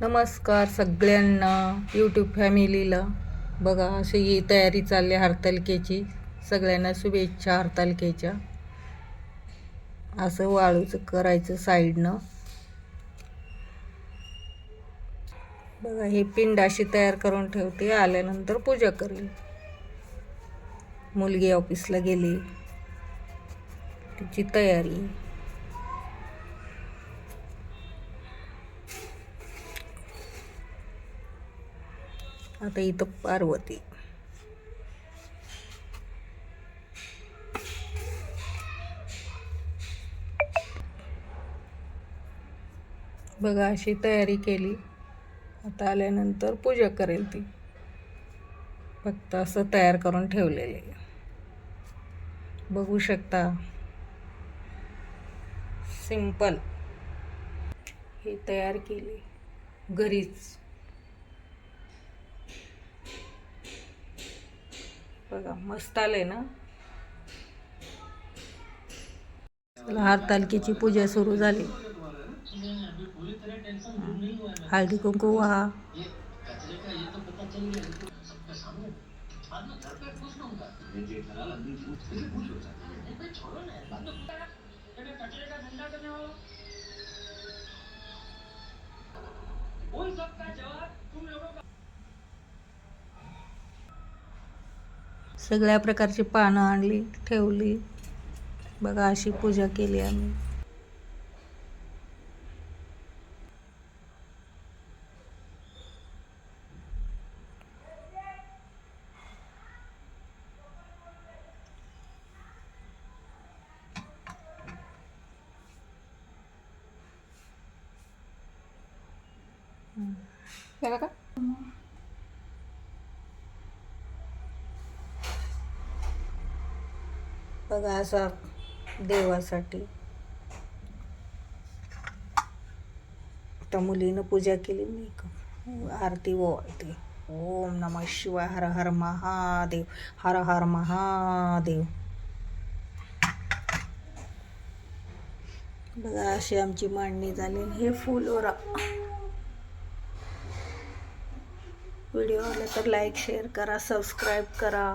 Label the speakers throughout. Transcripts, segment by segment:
Speaker 1: नमस्कार सगळ्यांना. यूट्यूब फॅमिलीला बघा अशी ही तयारी चालली हरतालिकेची. सगळ्यांना शुभेच्छा हरतालिकेच्या. असं वाळूचं करायचं साईडनं. बघा हे पिंड अशी तयार करून ठेवते. आल्यानंतर पूजा करेल मुलगी ऑफिसला गेली. तिची तयारी. आता इथं पार्वती. बघा अशी तयारी केली. आता आल्यानंतर पूजा करेल ती. फक्त असं तयार करून ठेवलेले. बघू शकता. सिंपल. ही तयार केली. घरीच. बघा मस्त आलंय ना? चला हरतालिकेची पूजा सुरू झाली. हळदी कुंकू व्हा सगळ्या प्रकारची पानं आणली ठेवली. बघा अशी पूजा केली आम्ही.
Speaker 2: का
Speaker 1: बघा असा देवासाठी. त्या मुलीनं पूजा केली मी आरती ओवाळते. ओम नम शिवाय हर हर महादेव हर हर महादेव. बघा अशी आमची मांडणी झाली हे फुलोरा व्हिडिओ आला तर लाईक शेअर करा सबस्क्राईब करा.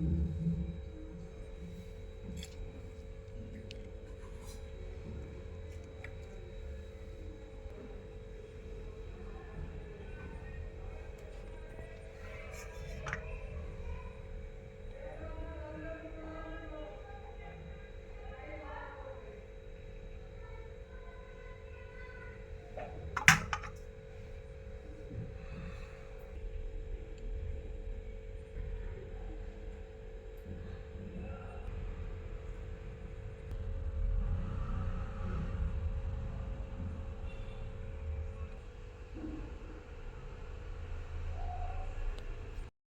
Speaker 1: Mm-hmm.